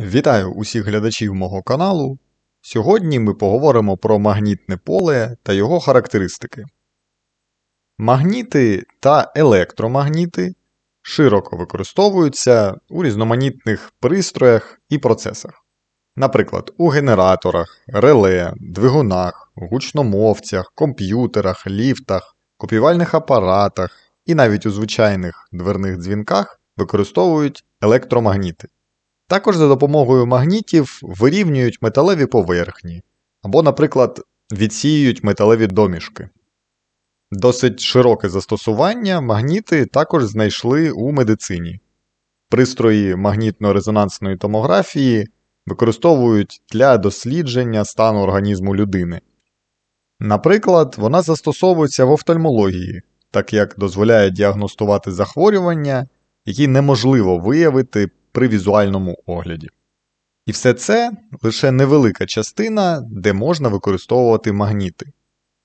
Вітаю усіх глядачів мого каналу. Сьогодні ми поговоримо про магнітне поле та його характеристики. Магніти та електромагніти широко використовуються у різноманітних пристроях і процесах. Наприклад, у генераторах, реле, двигунах, гучномовцях, комп'ютерах, ліфтах, копіювальних апаратах і навіть у звичайних дверних дзвінках використовують електромагніти. Також за допомогою магнітів вирівнюють металеві поверхні, або, наприклад, відсіюють металеві домішки. Досить широке застосування магніти також знайшли у медицині. Пристрої магнітно-резонансної томографії використовують для дослідження стану організму людини. Наприклад, вона застосовується в офтальмології, так як дозволяє діагностувати захворювання, які неможливо виявити при візуальному огляді. І все це лише невелика частина, де можна використовувати магніти.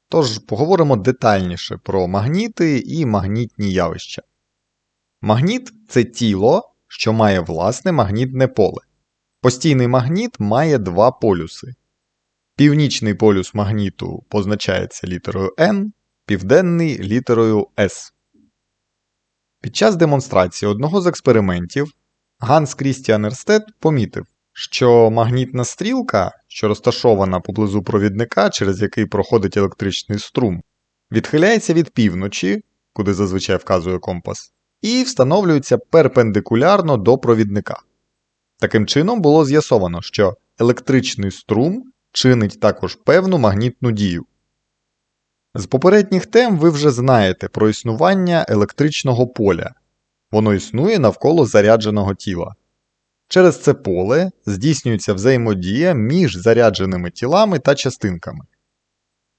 Тож поговоримо детальніше про магніти і магнітні явища. Магніт це тіло, що має власне магнітне поле. Постійний магніт має два полюси. Північний полюс магніту позначається літерою N, південний літерою S. Під час демонстрації одного з експериментів Ганс Крістіан Ерстед помітив, що магнітна стрілка, що розташована поблизу провідника, через який проходить електричний струм, відхиляється від півночі, куди зазвичай вказує компас, і встановлюється перпендикулярно до провідника. Таким чином було з'ясовано, що електричний струм чинить також певну магнітну дію. З попередніх тем ви вже знаєте про існування електричного поля. Воно існує навколо зарядженого тіла. Через це поле здійснюється взаємодія між зарядженими тілами та частинками.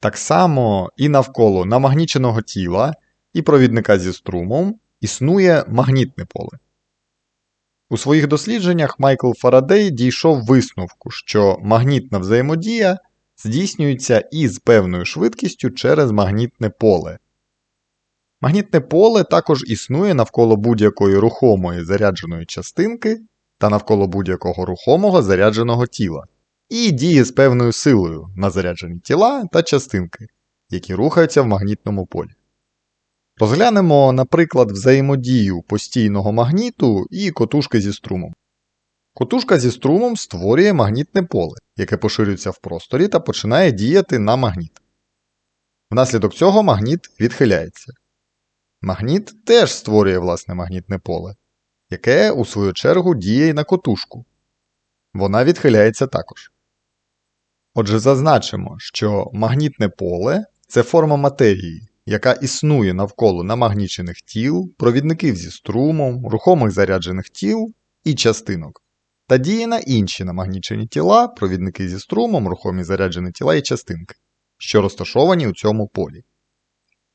Так само і навколо намагніченого тіла і провідника зі струмом існує магнітне поле. У своїх дослідженнях Майкл Фарадей дійшов висновку, що магнітна взаємодія здійснюється із певною швидкістю через магнітне поле. Магнітне поле також існує навколо будь-якої рухомої зарядженої частинки та навколо будь-якого рухомого зарядженого тіла, і діє з певною силою на заряджені тіла та частинки, які рухаються в магнітному полі. Розглянемо, наприклад, взаємодію постійного магніту і котушки зі струмом. Котушка зі струмом створює магнітне поле, яке поширюється в просторі та починає діяти на магніт. Внаслідок цього магніт відхиляється. Магніт теж створює власне магнітне поле, яке, у свою чергу, діє й на котушку. Вона відхиляється також. Отже, зазначимо, що магнітне поле це форма матерії, яка існує навколо намагнічених тіл, провідників зі струмом, рухомих заряджених тіл і частинок, та діє на інші намагнічені тіла, провідники зі струмом, рухомі заряджені тіла і частинки, що розташовані у цьому полі.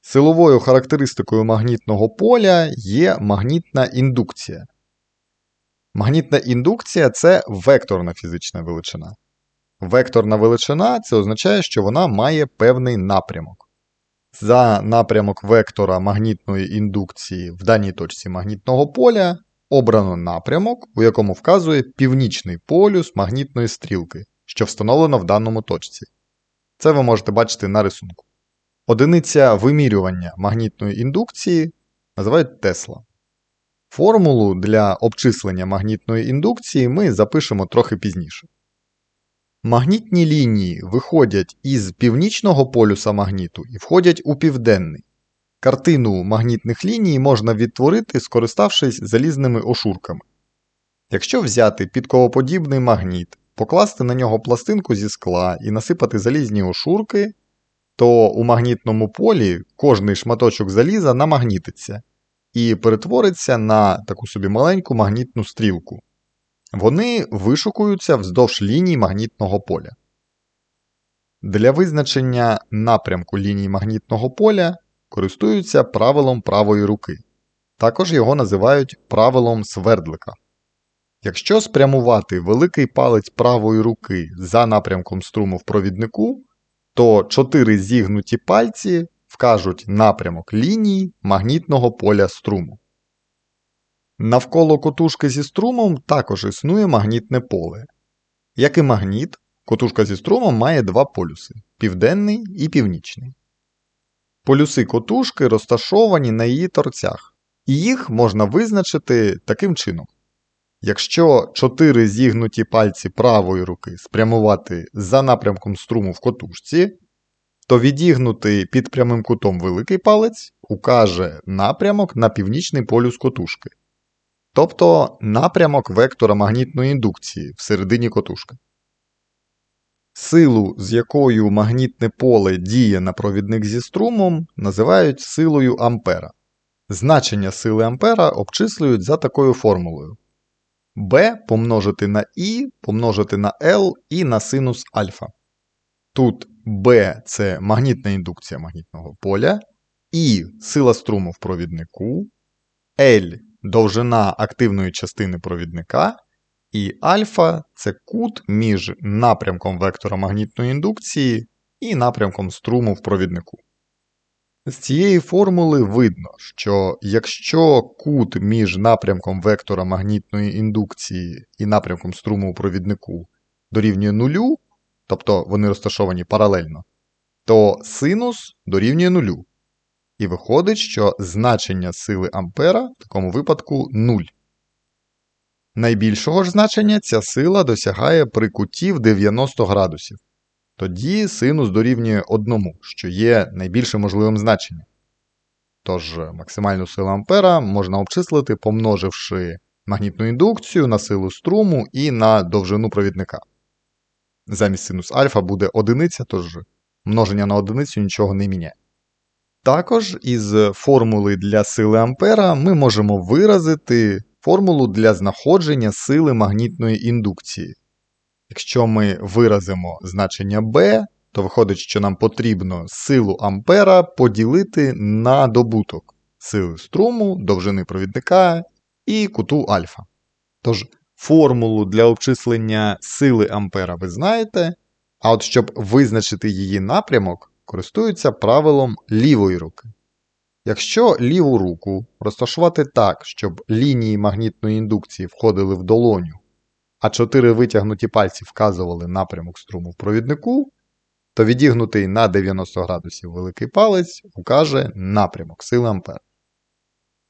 Силовою характеристикою магнітного поля є магнітна індукція. Магнітна індукція це векторна фізична величина. Векторна величина це означає, що вона має певний напрямок. За напрямок вектора магнітної індукції в даній точці магнітного поля обрано напрямок, у якому вказує північний полюс магнітної стрілки, що встановлено в даному точці. Це ви можете бачити на рисунку. Одиниця вимірювання магнітної індукції називають Тесла. Формулу для обчислення магнітної індукції ми запишемо трохи пізніше. Магнітні лінії виходять із північного полюса магніту і входять у південний. Картину магнітних ліній можна відтворити, скориставшись залізними ошурками. Якщо взяти підковоподібний магніт, покласти на нього пластинку зі скла і насипати залізні ошурки, то у магнітному полі кожний шматочок заліза намагнітиться і перетвориться на таку собі маленьку магнітну стрілку. Вони вишукуються вздовж ліній магнітного поля. Для визначення напрямку ліній магнітного поля користуються правилом правої руки. Також його називають правилом свердлика. Якщо спрямувати великий палець правої руки за напрямком струму в провіднику, то чотири зігнуті пальці вкажуть напрямок лінії магнітного поля струму. Навколо котушки зі струмом також існує магнітне поле. Як і магніт, котушка зі струмом має два полюси південний і північний. Полюси котушки розташовані на її торцях, і їх можна визначити таким чином. Якщо чотири зігнуті пальці правої руки спрямувати за напрямком струму в котушці, то відігнутий під прямим кутом великий палець укаже напрямок на північний полюс котушки, тобто напрямок вектора магнітної індукції всередині котушки. Силу, з якою магнітне поле діє на провідник зі струмом, називають силою Ампера. Значення сили Ампера обчислюють за такою формулою. B помножити на I помножити на L і на синус альфа. Тут B це магнітна індукція магнітного поля, I сила струму в провіднику, L довжина активної частини провідника, і альфа це кут між напрямком вектора магнітної індукції і напрямком струму в провіднику. З цієї формули видно, що якщо кут між напрямком вектора магнітної індукції і напрямком струму у провіднику дорівнює нулю, тобто вони розташовані паралельно, то синус дорівнює нулю. І виходить, що значення сили Ампера в такому випадку 0. Найбільшого ж значення ця сила досягає при куті в 90 градусів. Тоді синус дорівнює 1, що є найбільшим можливим значенням. Тож максимальну силу Ампера можна обчислити, помноживши магнітну індукцію на силу струму і на довжину провідника. Замість синус альфа буде одиниця, тож множення на одиницю нічого не міняє. Також із формули для сили Ампера ми можемо виразити формулу для знаходження сили магнітної індукції. Якщо ми виразимо значення B, то виходить, що нам потрібно силу Ампера поділити на добуток сили струму, довжини провідника і куту альфа. Тож формулу для обчислення сили Ампера ви знаєте, а от щоб визначити її напрямок, користуються правилом лівої руки. Якщо ліву руку розташувати так, щоб лінії магнітної індукції входили в долоню, а чотири витягнуті пальці вказували напрямок струму в провіднику, то відігнутий на 90 градусів великий палець укаже напрямок сили Ампер.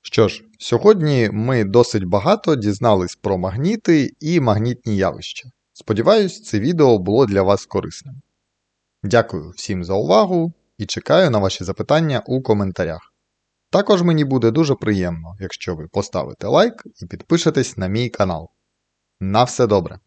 Що ж, сьогодні ми досить багато дізнались про магніти і магнітні явища. Сподіваюсь, це відео було для вас корисним. Дякую всім за увагу і чекаю на ваші запитання у коментарях. Також мені буде дуже приємно, якщо ви поставите лайк і підпишетесь на мій канал. На все добре!